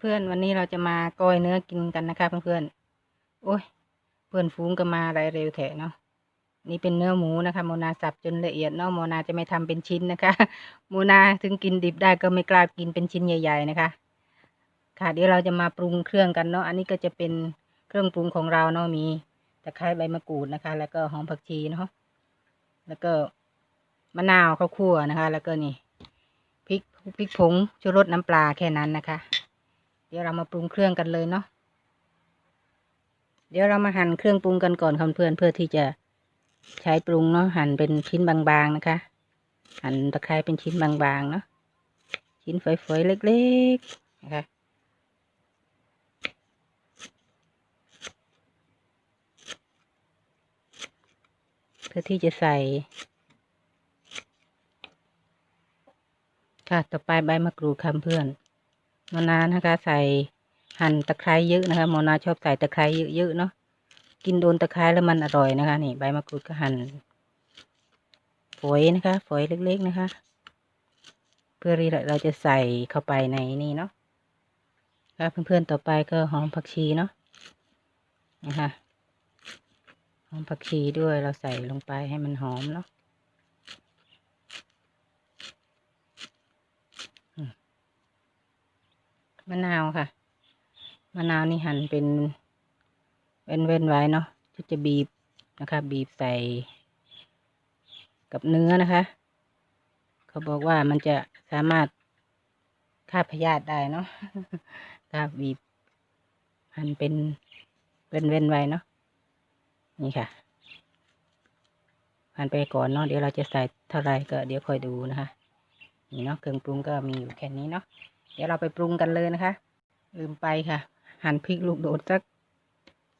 เพื่อนๆวันนี้เราจะมาก้อยเนื้อกินกันนะคะ เพื่อนๆโอ้ยเพื่อนฟูงก็มาอะไรเร็วแถะเนาะนี่เป็นเนื้อหมูนะคะโมนาสับจนละเอียดเนาะโมนาจะไม่ทำเป็นชิ้นนะคะโมนาถึงกินดิบได้ก็ไม่กล้ากินเป็นชิ้นใหญ่ ๆนะคะ ค่ะเดี๋ยวเราจะมาปรุงเครื่องกันเนาะอันนี้ก็จะเป็นเครื่องปรุงของเราเนาะมีตะไคร้ใบมะกรูดนะคะ แล้วก็หอมผักชีเนาะแล้วก็มะนาวข้าวคั่วนะคะ แล้วก็นี่พริกพริกผงชูรสน้ำปลาแค่นั้นนะคะ เดี๋ยวเรามาปรุงเครื่องกันเลยเนาะ เดี๋ยวเรามาหั่นเครื่องปรุงกันก่อนค่ะเพื่อนเพื่อที่จะใช้ปรุงเนาะหั่นเป็นชิ้นบางๆนะคะ หั่นตะไคร้เป็นชิ้นบางๆเนาะ ชิ้นฝอยๆเล็กๆนะคะเพื่อที่จะใส่ ค่ะ ต่อไปใบมะกรูดค่ะเพื่อน มอนานะคะ ใส่หั่นตะไคร้เยอะนะคะมอนาชอบใส่ตะไคร้เยอะๆเนาะกินโดนตะไคร้แล้วมันอร่อยนะคะนี่ใบมะกรูดก็หั่นฝอยนะคะฝอยเล็กๆนะคะ เพื่อที่เราจะใส่เข้าไปในนี่เนาะค่ะเพื่อนๆต่อไปก็หอมผักชีเนาะนะคะหอมผักชีด้วยเราใส่ลงไปให้มันหอมเนาะ มะนาวค่ะ มะนาวนี่หั่นเป็นเว้นเว้นไว้เนาะที่จะบีบนะคะ บีบใส่ กับเนื้อนะคะ เขาบอกว่ามันจะสามารถฆ่าพยาธิได้เนาะถ้าบีบหั่นเป็นเว้นเว้นไว้เนาะนี่ค่ะหั่นไปก่อนเนาะเดี๋ยวเราจะใส่เท่าไรก็เดี๋ยวคอยดูนะคะนี่เนาะเครื่องปรุงก็มีอยู่แค่นี้เนาะ เดี๋ยวเราไปปรุงกันเลยนะคะ ลืมไปค่ะ หั่นพริกลูกโดดสัก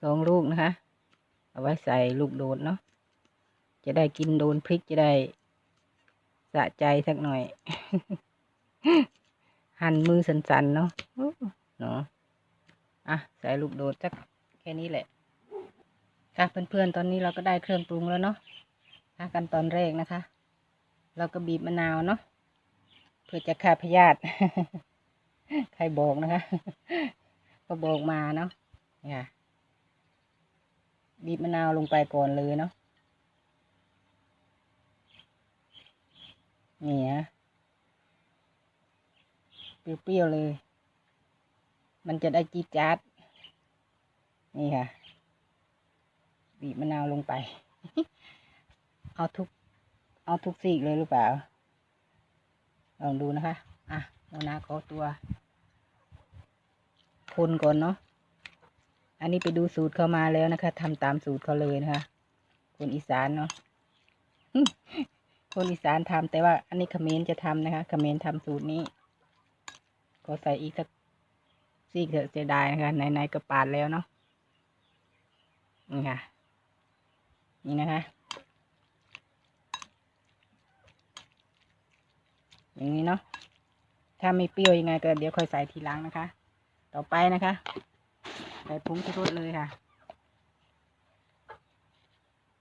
สองลูกนะคะ เอาไว้ใส่ลูกโดดเนาะจะได้กินโดนพริกจะได้สะใจสักหน่อย หั่นมือสันๆเนาะเนาะอะใส่ลูกโดดสักแค่นี้แหละค่ะเพื่อนๆตอนนี้เราก็ได้เครื่องปรุงแล้วเนาะค่ะกันตอนแรกนะคะ เราก็บีบมะนาวเนาะเพื่อจะฆ่าพยาธิ ใครบอกนะคะ ก็บอกมาเนาะเนี่ยบีบมะนาวลงไปก่อนเลยเนาะนี่ฮะเปรี้ยวๆเลย มันจะได้จีจ๊าดนี่ค่ะ บีบมะนาวลงไป เอาทุก เอาทุกสีกเลยหรือเปล่า ลองดูนะคะ อะ โมนาขอตัว คนก่อนเนาะ อันนี้ไปดูสูตรเขามาแล้วนะคะทำตามสูตรเขาเลยนะคะคนอีสานเนาะคนอีสานทำแต่ว่า อันนี้เขมรจะทำนะคะเขมรทำสูตรนี้ ก็ใส่อีกสักซีกเถอะเสียดายนะคะไหนๆก็ปาดแล้วเนาะนี่ค่ะ นี่นะคะ อย่างนี้เนาะ ถ้าไม่เปรี้ยวยังไงก็เดี๋ยวค่อยใส่ทีหลังนะคะ ต่อไปนะคะ ใส่ผงชูรสเลยค่ะ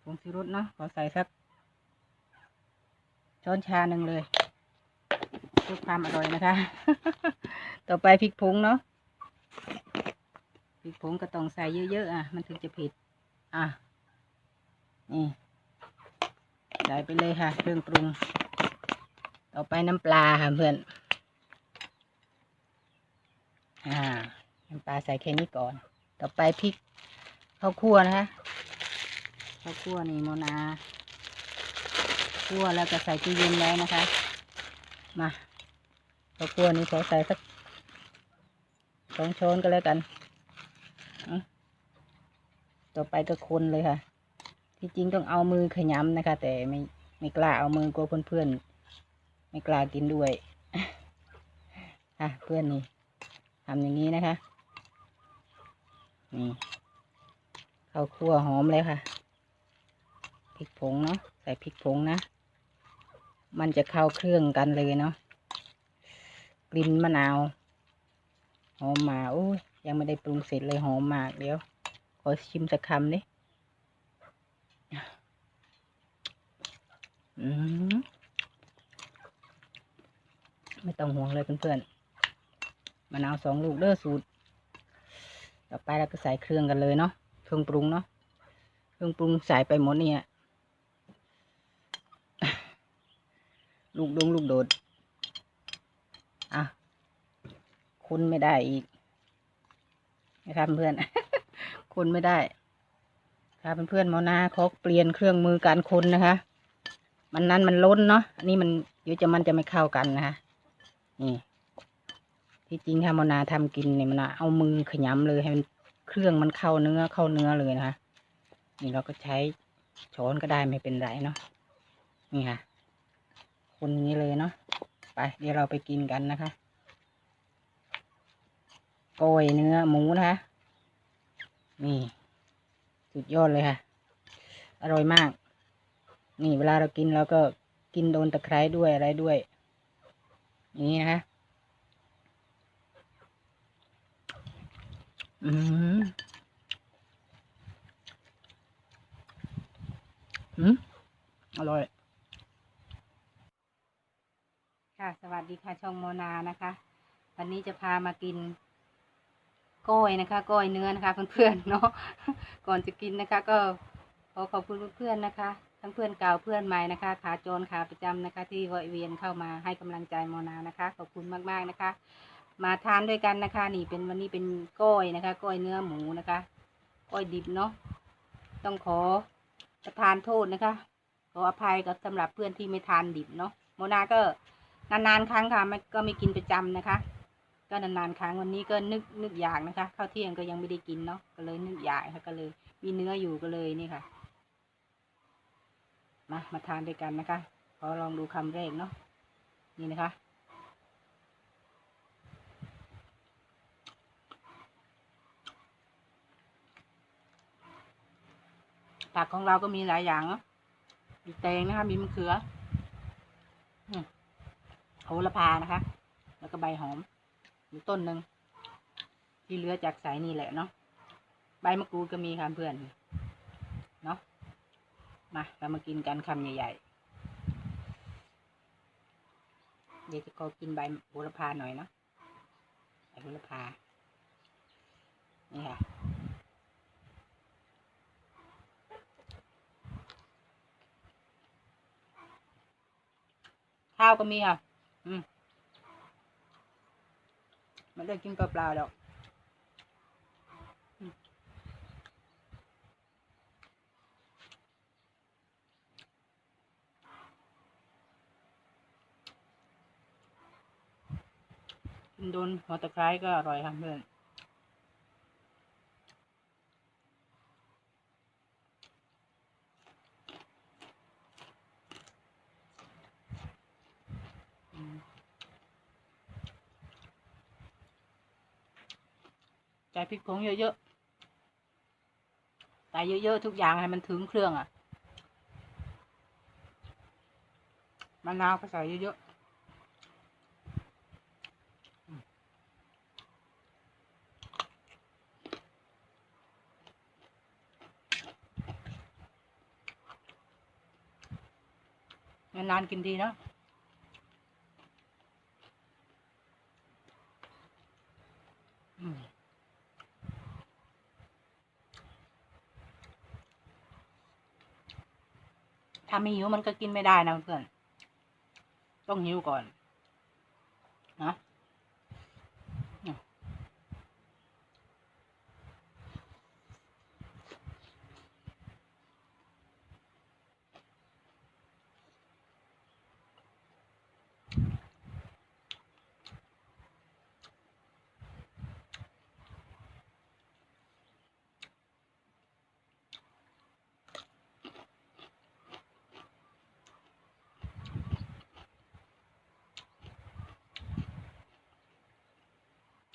ผงชูรสเนาะขอใส่สักช้อนชาหนึ่งเลยเพื่อความอร่อยนะคะ ต่อไปพริกผงเนาะ พริกผงก็ต้องใส่เยอะๆอะ มันถึงจะเผ็ด อะ นี่ใส่ไปเลยค่ะ เครื่องปรุง ต่อไปน้ำปลาค่ะเพื่อน อ่าน้ำปลาใส่แค่นี้ก่อน ต่อไปพริกข้าวคั่วนะคะข้าวคั่วนี่โมนาคั่วแล้วก็ใส่ตู้เย็นไว้นะคะ มาข้าวคั่วนี้ขอใส่สักสองช้อนก็แล้วกันอะต่อไปก็คนเลยค่ะ ที่จริงต้องเอามือขยำนะคะ แต่ไม่ไม่กล้าเอามือกลัวเพื่อนๆไม่กล้ากินด้วย อะเพื่อนนี่ ทำอย่างนี้นะคะ นี่ข้าวคั่วหอมเลยค่ะ พริกผงเนาะ ใส่พริกผงนะ มันจะเข้าเครื่องกันเลยเนาะ กลิ่นมะนาว หอมมาโอ้ยยังไม่ได้ปรุงเสร็จเลยหอมมากเดี๋ยว ขอชิมสักคำดิอืมไม่ต้องห่วงเลยเพื่อน มะนาวสองลูกเด้อสูตร ต่อไปเราก็ใส่เครื่องกันเลยเนาะเครื่องปรุงเนาะเครื่องปรุงใส่ไปหมดเนี่ยลูกดงลูกโดด อะคนไม่ได้อีกนะครับเพื่อนคนไม่ได้ครับเพื่อนๆมอนาเขาเปลี่ยนเครื่องมือการคนนะคะ มันนั้นมันล้นเนาะอันนี้มันเดี๋ยวจะมันจะไม่เข้ากันนะคะนี่ ที่จริงถ้ามนาทำกินเนี่ยมนนะเอามือขยำเลยให้มันเครื่องมันเข้าเนื้อเข้าเนื้อเลยนะคะนี่เราก็ใช้ช้อนก็ได้ไม่เป็นไรเนาะนี่ค่ะ คนนี้เลยเนาะไป เดี๋ยวเราไปกินกันนะคะโกยเนื้อหมูนะคะนี่สุดยอดเลยค่ะ อร่อยมาก นี่เวลาเรากินเราก็กินโดนตะไคร้ด้วยอะไรด้วย นี้นะคะ อืมอืมอร่อย ค่ะ สวัสดีค่ะช่องโมนานะคะ วันนี้จะพามากินก้อยนะคะก้อยเนื้อนะคะ เพื่อนๆเนาะก่อนจะกินนะคะ ก็ขอขอบคุณเพื่อนๆนะคะ ทั้งเพื่อนเก่าเพื่อนใหม่นะคะ ขาโจรขาประจำนะคะ ที่แวะเวียนเข้ามาให้กำลังใจโมนานะคะ ขอบคุณมากๆนะคะ มาทานด้วยกันนะคะ นี่เป็นวันนี้เป็นก้อยนะคะ ก้อยเนื้อหมูนะคะ ก้อยดิบเนาะต้องขอประทานโทษนะคะ ขออภัยกับสำหรับเพื่อนที่ไม่ทานดิบเนาะโมนาก็นานๆครั้งค่ะไม่ก็ไม่กินประจำนะคะ ก็นานๆครั้งวันนี้ก็นึกนึกอยากนะคะข้าวเที่ยงก็ยังไม่ได้กินเนาะก็เลยนึกอยากค่ะก็เลย มีเนื้ออยู่ก็เลยนี่ค่ะมามาทานด้วยกันนะคะ ขอลองดูคำแรกเนาะนี่นะคะ ผักของเราก็มีหลายอย่างมีแตงนะคะ มีมะเขือโหระพานะคะ แล้วก็ใบหอมอยู่ต้นหนึ่งที่เหลือจากสายนี่แหละเนาะใบมะกรูดก็มีค่ะเพื่อนเนาะมาเรามากินกันคำใหญ่ๆเดี๋ยวจะขอกินใบโหระพาหน่อยเนาะใบโหระพานี่ค่ะ ข้าวก็มีค่ะ อืมไมันได้กินเปล่าๆดอกอืมกินโดนหัวตะไคร้ก็อร่อยค่ะเพื่อน อืม ใส่พริกผงเยอะๆใส่เยอะๆทุกอย่างให้มันถึงเครื่องอะมะนาวก็ใส่เยอะๆนานๆกินดีเนาะอืม ถ้าไม่หิวมันก็กินไม่ได้นะเพื่อนต้องหิวก่อนนะอืมเ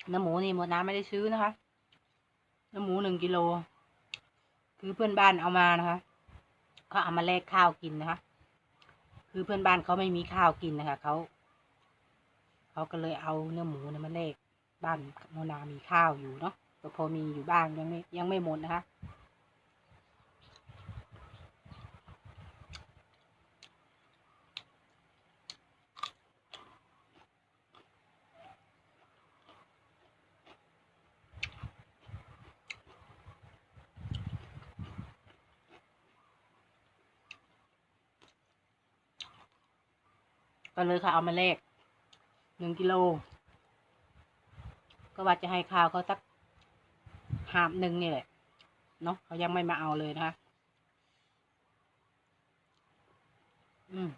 นื้อหมูนี่หมดน้ำไม่ได้ซื้อนะคะเนื้อหมูหนึ่งกิโล คือเพื่อนบ้านเอามานะคะเขาเอามาแลกข้าวกินนะคะ คือเพื่อนบ้านเขาไม่มีข้าวกินนะคะเขาเขาก็เลยเอาเนื้อหมูนมาแลกบ้านโมนามีข้าวอยู่เนาะก็พอมีอยู่บ้างยังไม่ยังไม่หมดนะคะ ก็เลยค่ะเอามาแลกหนึ่งกิโล ก็ว่าจะให้ข้าวเขาสักหามหนึ่งนี่แหละ เนาะเขายังไม่มาเอาเลยนะคะอืม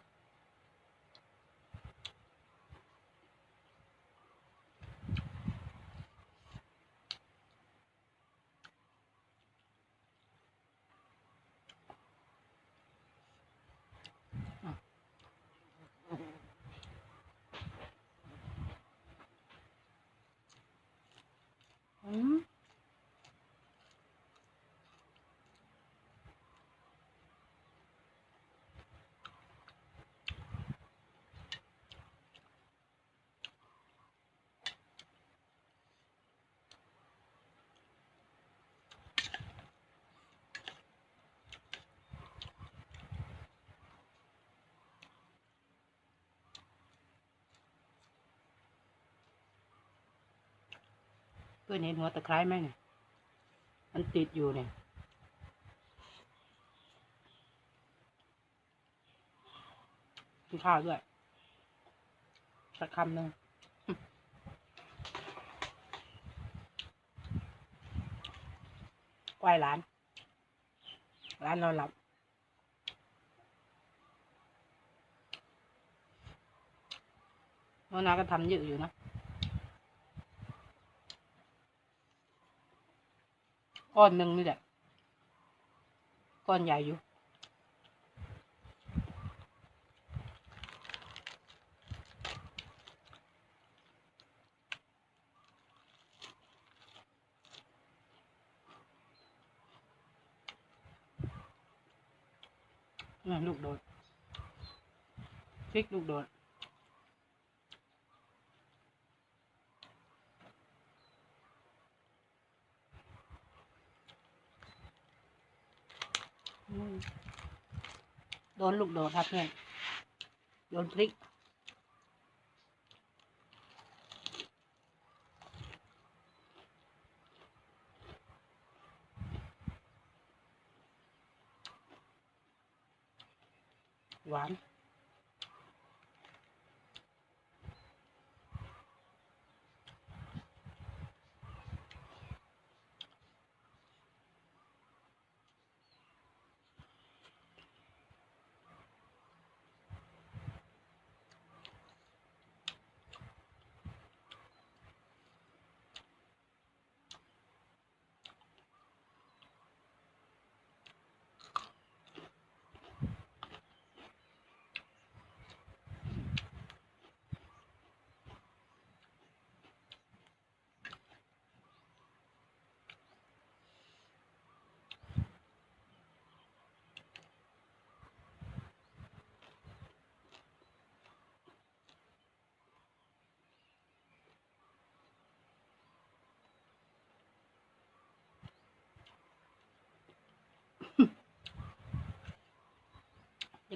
อืม เพื่อนเห็นหัวตะไคร้ไหมเนี่ยมันติดอยู่เนี่ยกินข้าวด้วยสักคำหนึ่งไหวร้าน ร้านนอนหลับโนนาก็ทำเยอะอยู่นะ ก้อนหนึ่งนี่แหละ ก้อนใหญ่อยู่ ลูกโดดพริกลูกโดด อืมโด นลูกโดดครับเพื่อนโดนพริกหวาน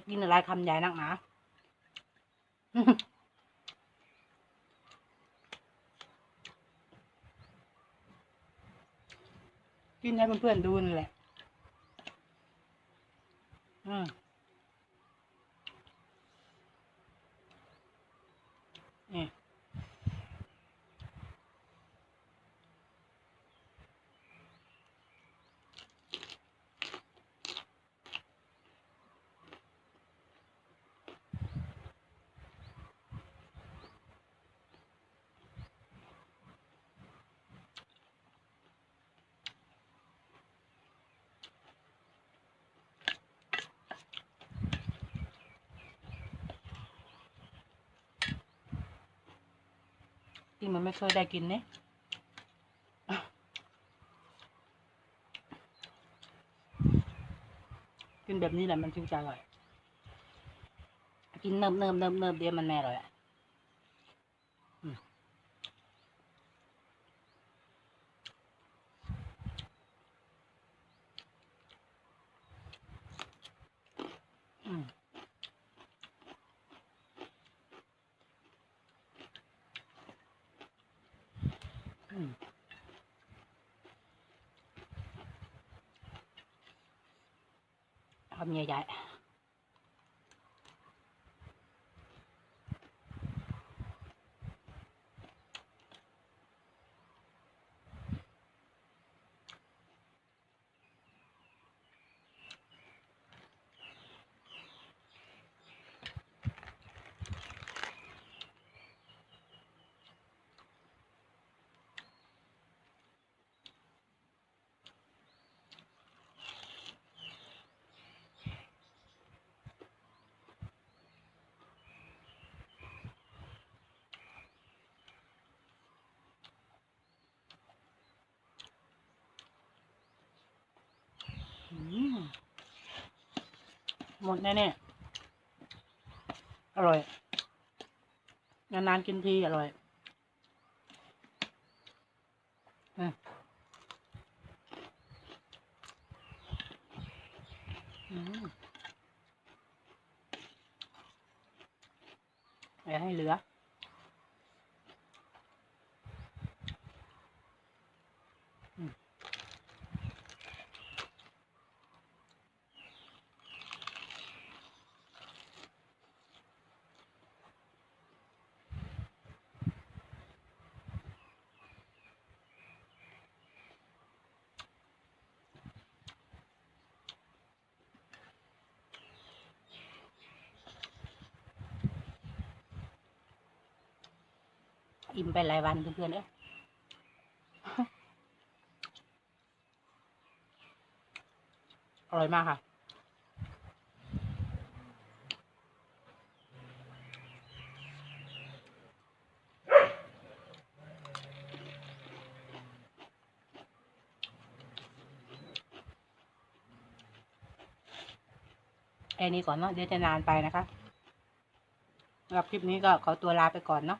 กินอะไรคำใหญ่นักหนากินให้เพื่อนๆดูนี่แหละ อืมนี่ ที่มันไม่เคยได้กินเนี่ยกินแบบนี้แหละมันถึงจะอร่อย กินเนิบเนิบเนิบเนิบเดียวมันแม่อร่อยอะอืมอืม ทำใหญ่ หมดแน่ๆ อร่อย นานๆกินทีอร่อยอืมอืมอย่าให้เหลือ อืม อิ่มไปหลายวันเพื่อนๆเอ้ยอร่อยมากค่ะแค่นี้ก่อนเนาะเดี๋ยวจะนานไปนะคะสำหรับคลิปนี้ก็ขอตัวลาไปก่อนเนาะ